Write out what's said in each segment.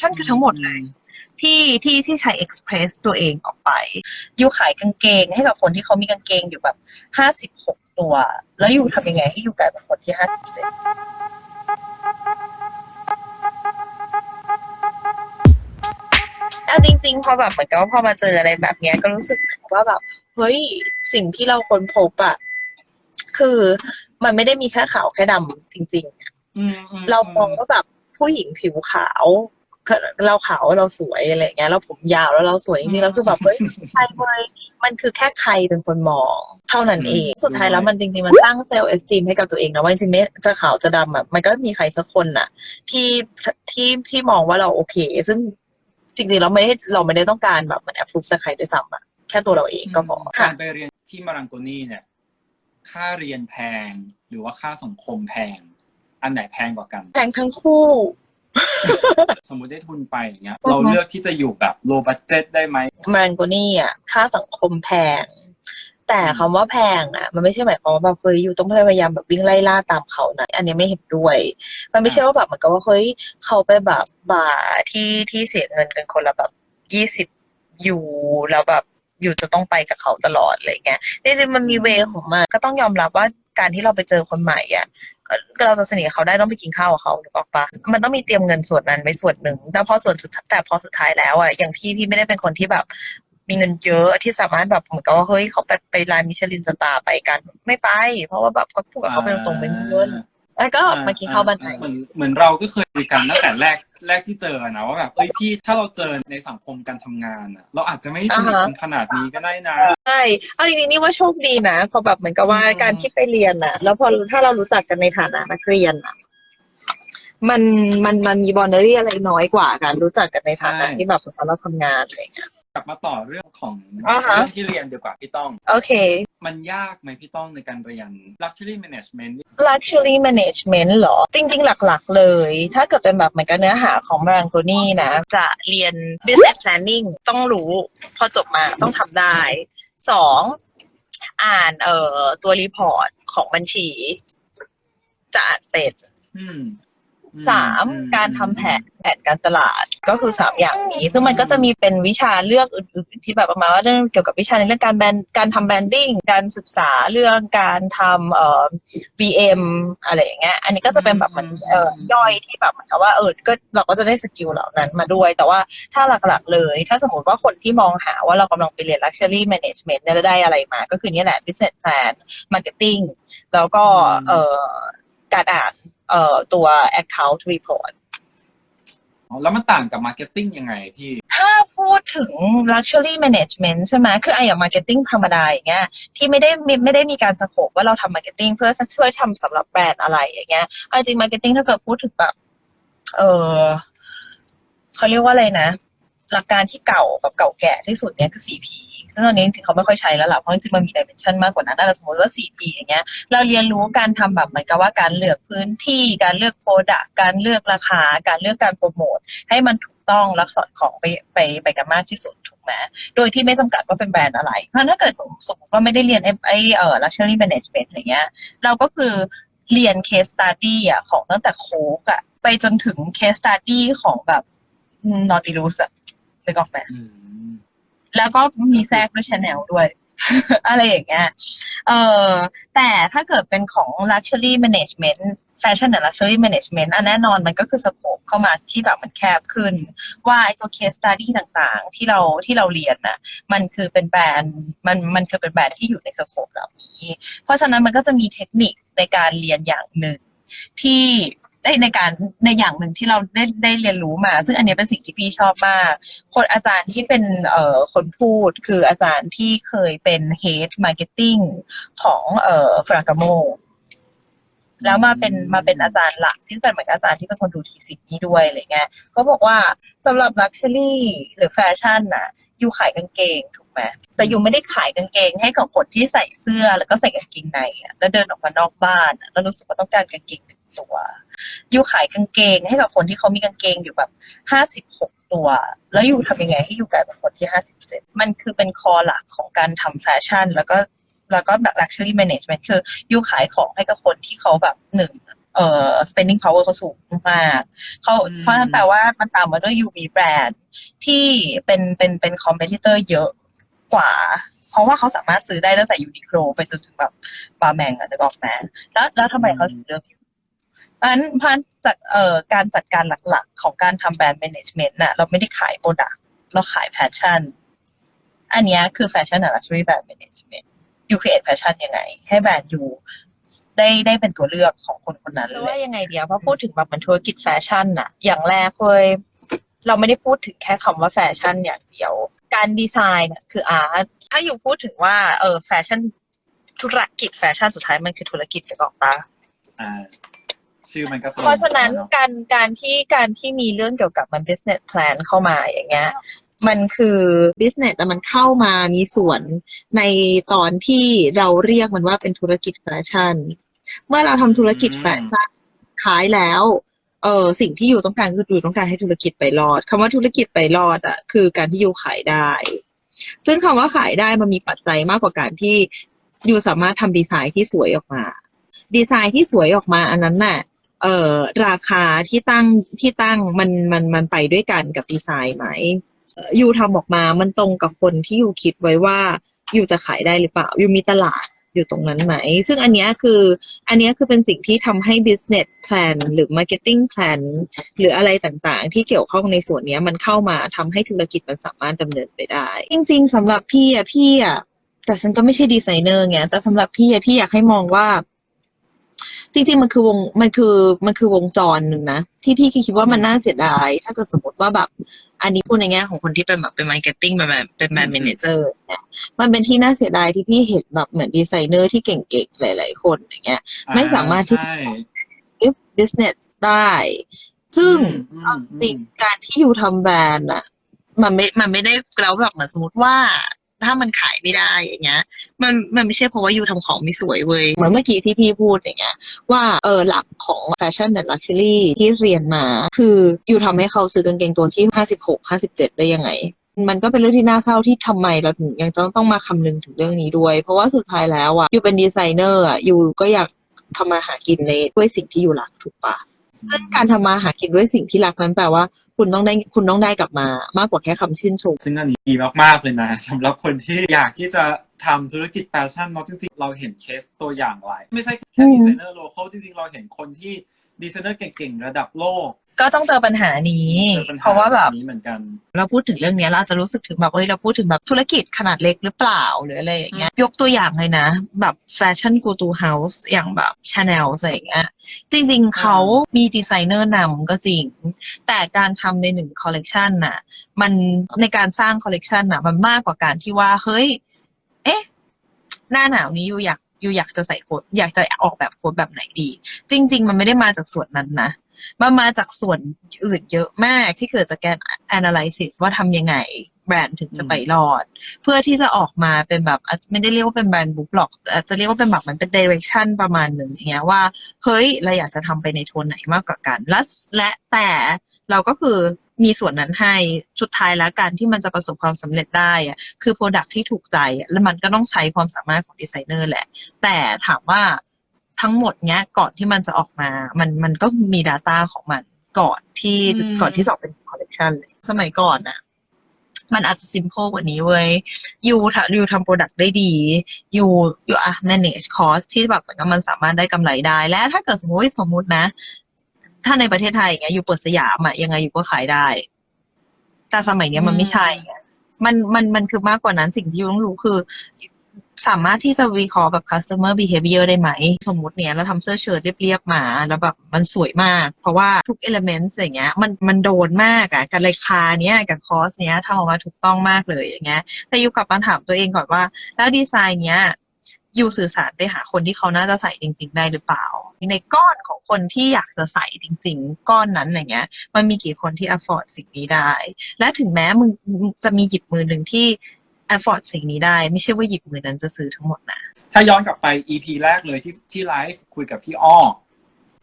ชั่นคือทั้งหมดเลย ที่ที่ที่ใช้ express ตัวเองออกไปยูขายกางเกงให้กับคนที่เขามีกางเกงอยู่แบบห้าสิบหกตัว แล้วยูทำยังไงให้ยูกลายเป็นคนที่ห้าสิบเจ็ดเอาจริงๆพอแบบเหมือนกับว่าพอมาเจออะไรแบบเนี้ยก็รู้สึกว่าแบบเฮ้ยสิ่งที่เราค้นพบอะคือมันไม่ได้มีแค่ขาวแค่ดำจริงๆอืมอืเรามองว่าแบบผู้หญิงผิวขาว เราขาวเราสวยอะไรอย่างเงี้ยแล้วผมยาวแล้วเราสวยจริงๆแล้วคือแบบเฮ้ยใครเว้ยมันคือแค่ใครเป็นคนมอง เท่านั้นเอง สุดท้ายแล้วมันจริงๆมันสร้างเซลล์เอสติมให้กับตัวเองนะว่าจริงๆไม่จะขาวจะดำอะมันก็มีใครสักคนน่ะ ที่ที่ที่มองว่าเราโอเค ซึ่งจริงๆเราไม่ได้เราไม่ได้ต้องการแบบมันแอบฟลุกใส่ใครด้วยซ้ำอะแค่ตัวเราเองก็พอการค่ะไปเรียนที่มารังโกนี่เนี่ย ค่าเรียนแพงหรือว่าค่าสังคมแพง อันไหนแพงกว่ากัน แพงทั้งคู่ สมมุติได้ทุนไปอย่างเงี้ยอือฮึเราเลือกที่จะอยู่แบบโลบั d เจ็ตได้ไหมมารันโกนี่อะค่าสังคมแพง แต่คำว่าแพงอะ มันไม่ใช่หมายความว่าแบบเฮ้ยอยู่ต้องพยายามแบบวิ่งไล่ล่าตามเขานะอันนี้ไม่เห็นด้วย มันไม่ใช่ว่าแบบเหมือนกับว่าเฮ้ยเขาไปแบบบาร์ที่ที่เสียเงินกันคนละแบบยี่สิบยูแล้วแบบอยู่จะต้องไปกับเขาตลอดอะไรเงี้ยจริงๆมันมีเวของมันก็ต้องยอมรับว่า การที่เราไปเจอคนใหม่อะเราจะสนิทเขาได้ต้องไปกินข้าวกับเขาหรือเปล่ามันต้องมีเตรียมเงินส่วนนั้นไว้ส่วนหนึ่ง แต่พอส่วนสุดแต่พอสุดท้ายแล้วอะอย่างพี่พี่ไม่ได้เป็นคนที่แบบมีเงินเยอะที่สามารถแบบเหมือนกับว่าเฮ้ยเขาไปไปร้านมิชลินสตาร์ไปกัน ไม่ไป เพราะว่าแบบก็พูดกับเขาไปตรงๆไม่มีเงิน แล้วก็มากินข้าวบ้านไหนเหมือนเหมือนเราก็เคยคุยกันตั้งแต่แรกแรกที่เจอนะว่าแบบเอ้ยพี่ถ้าเราเจอในสังคมการทำงานอะเราอาจจะไม่สนิทกันขนาดนี้ก็ได้นะใช่เอาจริงๆนี่ว่าโชคดีนะพอแบบเหมือนกับว่าอืมการที่ไปเรียนน่ะ แล้วพอถ้าเรารู้จักกันในฐานะนักเรียนน่ะมันมันมันมีบอนเดอรี่อะไรน้อยกว่าการรู้จักกันในฐานะที่แบบเราทำงานอะไรอย่างเงี้ย กลับมาต่อเรื่องของอ่าฮะ เรื่องที่เรียนดีกว่าพี่ต้อง โอเค มันยากไหมพี่ต้องในการเรียน luxury management luxury management เหรอ จริง ๆ หลัก ๆ เลย ถ้าเกิดเป็นแบบเหมือนกับเนื้อหาของ m a r a n g o n i นะ จะเรียน business planning ต้องรู้ พอจบมาต้องทำได้ สอง อ่านเอ่อตัวรีพอร์ตของบัญชี จะอ่านเป็น อืมอื สามอืการทำแผนแผนการตลาดก็คือสามอย่างนี้ ซึ่งมันก็จะมีเป็นวิชาเลือกอื่นๆที่แบบประมาณว่าเรื่องเกี่ยวกับวิชาในเรื่องการแบรนด์การทำแบรนดิ้งการศึกษาเรื่องการทำเอ่อ VM อะไรอย่างเงี้ยอันนี้ก็จะเป็นแบบมันเอ่อย่อยที่แบบเหมือนกับว่าเออก็เราก็จะได้สกิลเหล่านั้นมาด้วย แต่ว่าถ้าหลักๆเลย ถ้าสมมติว่าคนที่มองหาว่าเรากำลังไปเรียน luxury management เนี่ยแล้วได้อะไรมา ก็คือเนี่ยแหละ business plan marketing แล้วก็เอ่อการอ่าน เอ่อตัว account report อ๋อแล้วมันต่างกับ marketing ยังไงพี่ ถ้าพูดถึง luxury management ใช่ไหมคือไอ้อย่าง marketing ธรรมดาอย่างเงี้ยที่ไม่ได้ไม่ไม่ได้มีการสโคปว่าเราทำ marketing เพื่อช่วยทำสำหรับแบรนด์อะไรอย่างเงี้ยเอาจริง marketing ถ้าเกิดพูดถึงแบบ เออเขาเรียกว่าอะไรนะ หลักการที่เก่าแบบเก่าแก่ที่สุดเนี่ยคือ 4P ซึ่งตอนนี้จริงๆเขาไม่ค่อยใช้แล้วล่ะเพราะจริงๆมันมี dimension มากกว่านั้นแต่สมมติว่า 4P อย่างเงี้ย เราเรียนรู้การทำแบบเหมือนกับว่าการเลือกพื้นที่ การเลือกโปรดักการเลือกราคา การเลือกการโปรโมทให้มันถูกต้องและสอดคล้องไปไปไปกันมากที่สุดถูกไหมโดยที่ไม่จำกัดว่าเป็นแบรนด์อะไร เพราะถ้าเกิดสมสมติว่าไม่ได้เรียนไอ้ไอ้เอ่อ luxury management อะไรเงี้ย เราก็คือเรียน case study อะของตั้งแต่โค้กอะไปจนถึง case study ของแบบ Nautilus อะ นึกออกไหมอืมแล้วก็มีแทรกด้วยชาแนลด้วย อะไรอย่างเงี้ย เออแต่ถ้าเกิดเป็นของ luxury management fashion and luxury management อันแน่นอนมันก็คือสโคปเข้ามาที่แบบมันแคบขึ้น ว่าไอ้ตัว case study ต่างๆ ที่เราที่เราเรียนน่ะ มันคือเป็นแบรนด์มันมันคือเป็นแบรนด์ที่อยู่ในสโคปเหล่านี้ เพราะฉะนั้นมันก็จะมีเทคนิคในการเรียนอย่างหนึ่งที่ ได้ในการในอย่างหนึ่งที่เราได้ได้เรียนรู้มา ซึ่งอันนี้เป็นสิ่งที่พี่ชอบมาก คนอาจารย์ที่เป็นเอ่อคนพูดคืออาจารย์ที่เคยเป็น Head Marketing ของเอ่อฟรากาโมแล้วมาเป็นมาเป็นอาจารย์หลักที่เป็นเหมือนอาจารย์ที่เป็นคนดูทีสินี้ด้วยอะไรเงี้ยเขาบอกว่าสำหรับ Luxury หรือแฟชั่นน่ะอยู่ขายกางเกงถูกไหมแต่อยู่ไม่ได้ขายกางเกงให้กับคนที่ใส่เสื้อแล้วก็ใส่กางเกงในแล้วเดินออกมานอกบ้านแล้วรู้สึกว่าต้องการกางเกงหนึ่งตัว ยูขายกางเกงให้กับคนที่เขามีกางเกงอยู่แบบห้าสิบหกตัว แล้วยูทำยังไงให้ยูกลายเป็นคนที่ห้าสิบเจ็ดมันคือเป็นคอหลักของการทำแฟชั่น แล้วก็แล้วก็แบบ luxury management คือยูขายของให้กับคนที่เขาแบบหนึ่งเอ่อ spending power เขาสูงมากเขาอืมเพราะฉะนั้นแปลว่ามันตามมาด้วย UV brand ที่เป็นเป็นเป็น competitor เยอะกว่า เพราะว่าเขาสามารถซื้อได้ตั้งแต่ยูนิโคลไปจนถึงแบบบาแมงอะนึกออกไหมแล้วแล้วทำไมเขาถึงเลือกยู เพราะฉะนั้นเพราะฉะนั้นจัดเอ่อการจัดการหลักๆ ของการทำแบรนด์ management น่ะเราไม่ได้ขายโปรดักต์เราขายแพชชั่น อันเนี้ยคือแฟชั่นและ luxury brand management ยู create แฟชั่นยังไง ให้แบรนด์ยูได้ได้เป็นตัวเลือกของคนคนนั้นจะว่ายังไงเดียวพอพูดถึงแบบมันธุรกิจแฟชั่นน่ะ อย่างแรกเลยเราไม่ได้พูดถึงแค่คำว่าแฟชั่นอย่างเดียว การดีไซน์น่ะคืออาร์ตถ้าอยู่พูดถึงว่าเออแฟชั่นธุรกิจแฟชั่นสุดท้ายมันคือธุรกิจไปบอกปะอ่า ชื่อมันก็ตรงเพราะฉะนั้นเนอะการการที่การที่มีเรื่องเกี่ยวกับมัน business plan เข้ามาอย่างเงี้ยมันคือ business อะมันเข้ามามีส่วนในตอนที่เราเรียกมันว่าเป็นธุรกิจแฟชั่น เมื่อเราทำธุรกิจแฟชั่นท้ายแล้วเออสิ่งที่อยู่ต้องการคืออยู่ต้องการให้ธุรกิจไปรอดคำว่าธุรกิจไปรอดอะคือการที่อยู่ขายได้ ซึ่งคำว่าขายได้มันมีปัจจัยมากกว่าการที่อยู่สามารถทำดีไซน์ที่สวยออกมา ดีไซน์ที่สวยออกมาอันนั้นน่ะ เอ่อราคาที่ตั้งที่ตั้งมันมันมันไปด้วยกันกับดีไซน์ไหมออยูทำออกมามันตรงกับคนที่ยูคิดไว้ว่ายูจะขายได้หรือเปล่ายูมีตลาดอยู่ตรงนั้นไหม ซึ่งอันนี้คืออันนี้คือเป็นสิ่งที่ทำให้ business plan หรือ marketing plan หรืออะไรต่างๆ ที่เกี่ยวข้องในส่วนนี้มันเข้ามาทำให้ธุรกิจมันสามารถดำเนินไปได้ จริง ๆสำหรับพี่อะพี่อะแต่ฉันก็ไม่ใช่ดีไซเนอร์ไงแต่สำหรับพี่อะพี่อยากให้มองว่า จริงๆมันคือวงมันคือมันคือวงจรหนึ่งนะที่พี่คิดว่ามันน่าเสียดายถ้าเกิดสมมติว่าแบบ อันนี้พูดในแง่ของคนที่เป็นแบบเป็นมาร์เก็ตติ้งเป็นแบบเป็นแบรนด์แมเนเจอร์มันเป็นที่น่าเสียดายที่พี่เห็นแบบเหมือนดีไซเนอร์ที่เก่งๆหลายๆคนอย่างเงี้ย ไม่สามารถที่ใช่ if business ได้ ซึ่งอืมเอาจริงอืมการที่อยู่ทำแบรนด์อะมันไม่ มันไม่ได้แล้วแบบเหมือนสมมติว่า ถ้ามันขายไม่ได้อย่างเงี้ย มันมันไม่ใช่เพราะว่าอยู่ทำของไม่สวยเว้ยเหมือนเมื่อกี้ที่พี่พูดอย่างเงี้ย ว่าเออหลักของแฟชั่นและลักชัวรี่ที่เรียนมา คืออยู่ทำให้เขาซื้อกางเกงตัวที่ห้าสิบหกห้าสิบเจ็ดได้ยังไงมันก็เป็นเรื่องที่น่าเศร้าที่ทำไมเราถึงยังต้องต้องมาคำนึงถึงเรื่องนี้ด้วย เพราะว่าสุดท้ายแล้วอะอยู่เป็นดีไซเนอร์อะอยู่ก็อยากทำมาหากินในด้วยสิ่งที่อยู่รักถูกปะ ซึ่งการทำมาหากินด้วยสิ่งที่รักนั้นแปลว่า คุณต้องได้คุณต้องได้กลับมา มากกว่าแค่คำชื่นชม ซึ่งอันนี้ดีมากๆเลยนะสำหรับคนที่อยากที่จะทำธุรกิจแฟชั่นเนาะจริงๆ เราเห็นเคสตัวอย่างหลาย ไม่ใช่แค่อืมดีไซเนอร์โลเคอลจริงๆ เราเห็นคนที่ดีไซเนอร์เก่งๆ ระดับโลก ก็ต้องเจอปัญหานี้เจอปัญหาเพราะว่าแบบนี้เหมือนกัน เราพูดถึงเรื่องเนี้ยเราจะรู้สึกถึงแบบเอ้ยเราพูดถึงแบบธุรกิจขนาดเล็กหรือเปล่าหรืออะไรอย่างเงี้ยยกตัวอย่างเลยนะ แบบแฟชั่นกูตูเฮาส์อย่างแบบชาแนลอะไรอย่างเงี้ยจริง ๆเขามีดีไซเนอร์นำก็จริง แต่การทำในหนึ่งคอลเลกชันน่ะมันในการสร้างคอลเลกชันน่ะมันมากกว่าการที่ว่าเฮ้ย เอ๊ะ หน้าหนาวนี้อยู่อยาก อยู่อยากจะใส่โค้ดอยากจะออกแบบโค้ดแบบไหนดี จริง ๆ มันไม่ได้มาจากส่วนนั้นนะมันมาจากส่วนอื่นเยอะมากที่เกิดจากการ analysis ว่าทำยังไง แบรนด์ถึงจะไปรอด เพื่อที่จะออกมาเป็นแบบไม่ได้เรียกว่าเป็นแบรนด์บุ๊กหรอกอาจจะเรียกว่าเป็นแบบมันเป็น direction ประมาณหนึ่งอย่างเงี้ยว่า เฮ้ย เราอยากจะทำไปในโทนไหนมากกว่ากันและและแต่เราก็คือ มีส่วนนั้นให้สุดท้ายแล้วการที่มันจะประสบความสำเร็จได้อะคือ Product ที่ถูกใจอะแล้วมันก็ต้องใช้ความสามารถของดีไซเนอร์แหละ แต่ถามว่าทั้งหมดเนี้ยก่อนที่มันจะออกมา มันมันก็มี Data ของมันก่อนที่อืมก่อนที่จะออกเป็นคอลเลกชันเลยสมัยก่อนอะมันอาจจะ simple กว่านี้เว้ยยูทำยูทำโปรดักต์ได้ดียูยูอะ manage cost ที่แบบเหมือนกับมันสามารถได้กำไรได้ และถ้าเกิดสมมติสมมุตินะ ถ้าในประเทศไทยอย่างเงี้ยอยู่เปิดสยามอะยังไงอยู่ก็ขายได้ แต่สมัยเนี้ยมันไม่ใช่ไงมันมันมันคือมากกว่านั้นสิ่งที่ยูต้องรู้คือ สามารถที่จะวิเคราะห์แบบ customer behavior ได้ไหม สมมติเนี่ยเราทำเสื้อเชิ้ตเรียบๆมา แล้วแบบมันสวยมาก เพราะว่าทุก elements อย่างเงี้ย มันมันโดนมากอะกับราคาเนี้ยกับคอสเนี้ยทำออกมาถูกต้องมากเลยอย่างเงี้ยแต่ยูกลับมาถามตัวเองก่อนว่า แล้วดีไซน์เนี้ย ยูสื่อสารไปหาคนที่เขาน่าจะใส่จริง ๆ ได้หรือเปล่า ในก้อนของคนที่อยากจะใส่จริง ๆ ก้อนนั้นอย่างเงี้ย มันมีกี่คนที่ afford สิ่งนี้ได้ และถึงแม้มึงจะมีหยิบมือหนึ่งที่ afford สิ่งนี้ได้ ไม่ใช่ว่าหยิบมือนั้นจะซื้อทั้งหมดนะ ถ้าย้อนกลับไป EP แรกเลยที่ที่ไลฟ์คุยกับพี่อ้อ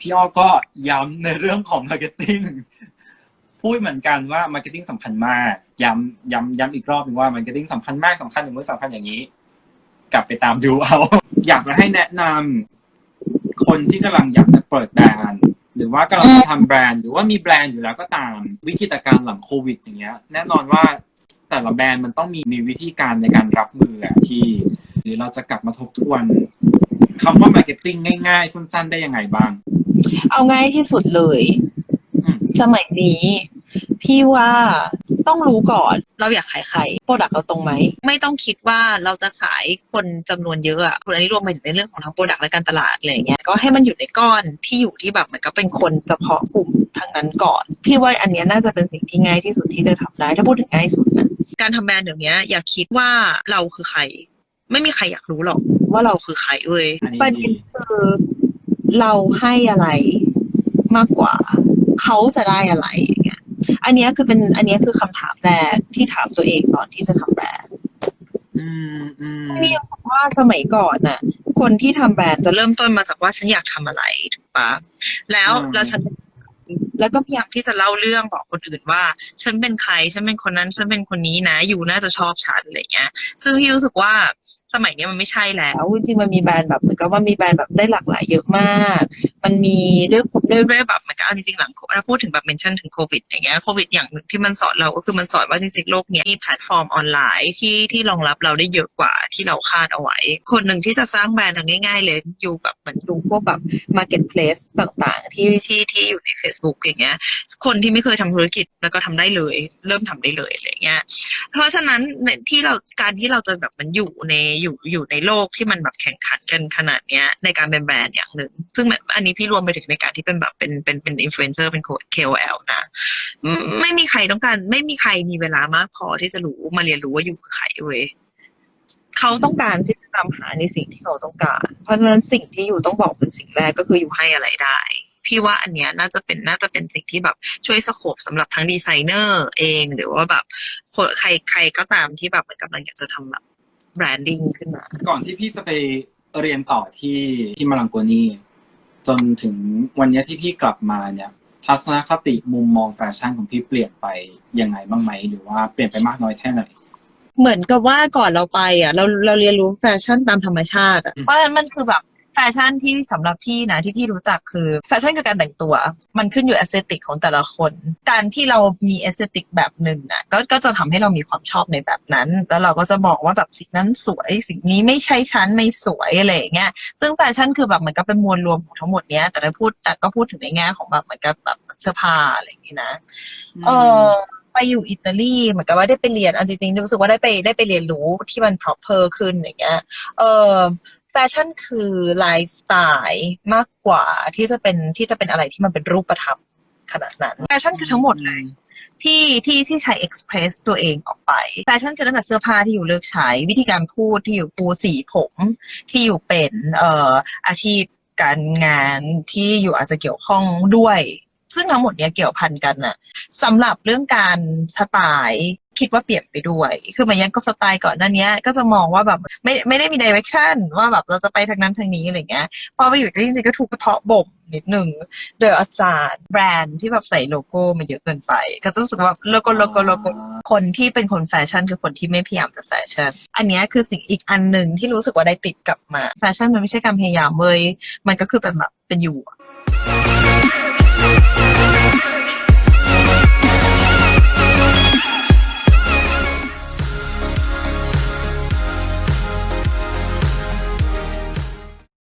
พี่อ้อก็ย้ำในเรื่องของ Marketing พูดเหมือนกันว่า Marketing สำคัญมาก ย้ำย้ำย้ำอีกรอบหนึ่งว่า Marketing สำคัญมากสำคัญอย่างนู้นสำคัญอย่างนี้ กลับไปตามดูเอา อยากจะให้แนะนคนที่กำลังอยากจะเปิดแบรนด์หรือว่ากำลังจะทำแบรนด์หรือว่ามีแบรนด์อยู่แล้วก็ตามวิกฤตการณ์หลังโควิด อย่างเงี้ย แน่นอนว่าแต่ละแบรนด์มันต้องมีมีวิธีการในการรับมืออะที่ หรือเราจะกลับมาทบทวนคำว่ามาร์เก็ตติ้งง่ายๆ สั้น ๆ ได้ยังไงบ้าง เอาง่ายที่สุดเลย อืม สมัยนี้ พี่ว่าต้องรู้ก่อนเราอยากขายใครโปรดักเราตรงไหม ไม่ต้องคิดว่าเราจะขายคนจำนวนเยอะอะคนอันนี้รวมไปถึงในเรื่องของทั้งโปรดักและการตลาดอะไรอย่างเงี้ยก็ให้มันอยู่ในก้อนที่อยู่ที่แบบเหมันก็เป็นคนเฉพาะกลุ่มทางนั้นก่อน พี่ว่าอันเนี้ยน่าจะเป็นสิ่งที่ง่ายที่สุดที่จะทำได้ ถ้าพูดถึงง่ายสุดนะการทำแบรนด์เดี๋ยวนี้อย่าคิดว่าเราคือใคร ไม่มีใครอยากรู้หรอกว่าเราคือใครเว้ยอันนี้ประเด็นคือเราให้อะไรมากกว่า เขาจะได้อะไร อย่างเงี้ยอันเนี้ยคือเป็นอันเนี้ยคือคำถามแรกที่ถามตัวเองตอนที่จะทำแบรนด์อืมอืมพี่บอกว่าสมัยก่อนน่ะ คนที่ทำแบรนด์จะเริ่มต้นมาจากว่าฉันอยากทำอะไรถูกปะแล้วแล้วฉันแล้วก็พยายามที่จะเล่าเรื่องบอกคนอื่นว่า ฉันเป็นใคร ฉันเป็นคนนั้น ฉันเป็นคนนี้นะ อยู่น่าจะชอบฉันอะไรเงี้ย ซึ่งพี่รู้สึกว่า สมัยนี้มันไม่ใช่แล้วจริงๆมันมีแบรนด์แบบเหมือนกับว่ามีแบรนด์แบบได้หลากหลายเยอะมาก มันมีด้วยด้วยด้วยแบบเหมือนกับจริงๆหลังเราพูดถึงแบบเมนชั่นถึงโควิดอย่างเงี้ยโควิดอย่างหนึ่งที่มันสอนเราก็คือมันสอนว่าจริงๆโลกเนี้ยมีแพลตฟอร์มออนไลน์ที่ที่รองรับเราได้เยอะกว่า ที่เราคาดเอาไว้ คนหนึ่งที่จะสร้างแบรนด์ง่ายๆ เลยอยู่แบบเหมือนดูพวกแบบ marketplace ต่างๆ ที่ที่ที่อยู่ใน Facebook อย่างเงี้ย คนที่ไม่เคยทำธุรกิจแล้วก็ทำได้เลย เริ่มทำได้เลยอะไรเงี้ย เพราะฉะนั้นในที่เราการที่เราจะแบบมันอยู่ในอยู่อยู่ในโลกที่มันแบบแข่งขันกันขนาดเนี้ยในการเป็นแบรนด์อย่างหนึ่ง ซึ่งแบบอันนี้พี่รวมไปถึงในการที่เป็นแบบเป็นเป็นเป็นอินฟลูเอนเซอร์เป็น KOL นะ ไม่มีใครต้องการไม่มีใครมีเวลามากพอที่จะรู้มาเรียนรู้ว่าอยู่คือใครเว้ย เขาต้องการที่จะตามหาในสิ่งที่เขาต้องการ เพราะฉะนั้นสิ่งที่อยู่ต้องบอกเป็นสิ่งแรกก็คืออยู่ให้อะไรได้ พี่ว่าอันเนี้ยน่าจะเป็นน่าจะเป็นสิ่งที่แบบช่วยสโคบสำหรับทั้งดีไซเนอร์เองหรือว่าแบบคนใครใครก็ตามที่แบบกำลังอยากจะทำแบบแบรนดิ้งขึ้นมา ก่อนที่พี่จะไปเรียนต่อที่ที่มาลังโกนีจนถึงวันนี้ที่พี่กลับมาเนี่ยทัศนคติมุมมองแฟชั่นของพี่เปลี่ยนไปยังไงบ้างไหมหรือว่าเปลี่ยนไปมากน้อยแค่ไหน เหมือนกับว่าก่อนเราไปอะ เราเราเรียนรู้แฟชั่นตามธรรมชาติอะอืมเพราะฉะนั้นมันคือแบบแฟชั่นที่สำหรับพี่นะที่พี่รู้จักคือแฟชั่นคือการแต่งตัว มันขึ้นอยู่แอสเซติกของแต่ละคน การที่เรามีแอสเซติกแบบหนึ่งอะก็ก็จะทำให้เรามีความชอบในแบบนั้น แล้วเราก็จะบอกว่าแบบสิ่งนั้นสวยสิ่งนี้ไม่ใช่ฉันไม่สวยอะไรอย่างเงี้ยซึ่งแฟชั่นคือแบบเหมือนกับเป็นมวลรวมของทั้งหมดเนี้ย แต่ถ้าพูดแต่ก็พูดถึงในแง่ของแบบเหมือนกับแบบเสื้อผ้าอะไรอย่างงี้นะเออ ไปอยู่อิตาลีเหมือนกับว่าได้ไปเรียนเอาจริงๆรู้สึกว่าได้ไปได้ไปเรียนรู้ที่มัน proper ขึ้นอย่างเงี้ย เออแฟชั่นคือไลฟ์สไตล์มากกว่าที่จะเป็นที่จะเป็นอะไรที่มันเป็นรูปธรรมขนาดนั้นแฟชั่นคือทั้งหมดเลยที่ที่ที่ใช้ express ตัวเองออกไปแฟชั่นคือตั้งแต่เสื้อผ้าที่อยู่เลือกใช้ วิธีการพูดที่อยู่ปูสีผมที่อยู่เป็นเอ่ออาชีพการงานที่อยู่อาจจะเกี่ยวข้องด้วย ซึ่งทั้งหมดเนี้ยเกี่ยวพันกันน่ะสำหรับเรื่องการสไตล์คิดว่าเปลี่ยนไปด้วย คือมือนยังก็สไตล์ก่อนหน้าเนี้ยก็จะมองว่าแบบไม่ไม่ได้มีดิเรกชันว่าแบบเราจะไปทางนั้นทางนี้อะไรเงี้ย พอไปอยู่ก็จริงๆก็ถูกกระเทาะบ่มนิดหนึ่งโดยอาจารย์แบรนด์ที่แบบใส่โลโก้มาเยอะเกินไป ก็จะรู้สึกว่าโลโก้โลโก้โลโก้คนที่เป็นคนแฟชั่นคือคนที่ไม่พยายามจะแฟชั่น อันนี้คือสิ่งอีกอันหนึ่งที่รู้สึกว่าได้ติดกลับมา แฟชั่นมันไม่ใช่การพยายามเว้ยมันก็คือเป็นแบบเป็นอยู่